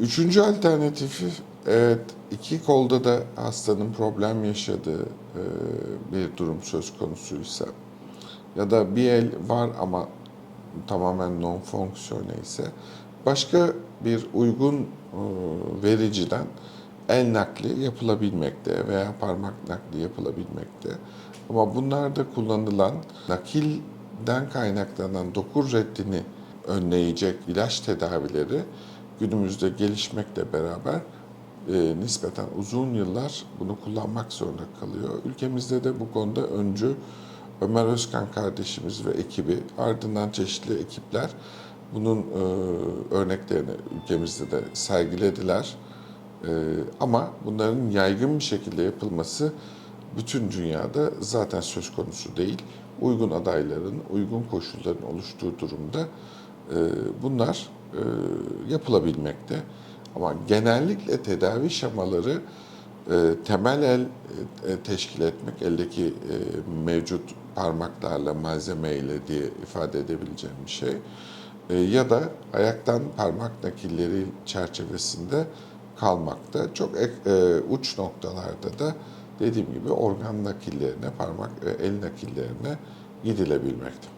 Üçüncü alternatifi evet iki kolda da hastanın problem yaşadığı e, bir durum söz konusuysa ya da bir el var ama tamamen non fonksiyonel ise başka bir uygun e, vericiden el nakli yapılabilmekte veya parmak nakli yapılabilmekte. Ama bunlarda kullanılan nakilden kaynaklanan doku reddini önleyecek ilaç tedavileri günümüzde gelişmekle beraber e, nispeten uzun yıllar bunu kullanmak zorunda kalıyor. Ülkemizde de bu konuda öncü Ömer Özkan kardeşimiz ve ekibi ardından çeşitli ekipler bunun e, örneklerini ülkemizde de sergilediler. E, ama bunların yaygın bir şekilde yapılması bütün dünyada zaten söz konusu değil. Uygun adayların, uygun koşulların oluştuğu durumda e, bunlar yapılabilmekte. Ama genellikle tedavi şemaları e, temel el e, teşkil etmek, eldeki e, mevcut parmaklarla, malzemeyle diye ifade edebileceğim bir şey. E, ya da ayaktan parmak nakilleri çerçevesinde kalmakta. Çok e, uç noktalarda da dediğim gibi organ nakillerine, parmak, e, el nakillerine gidilebilmekte.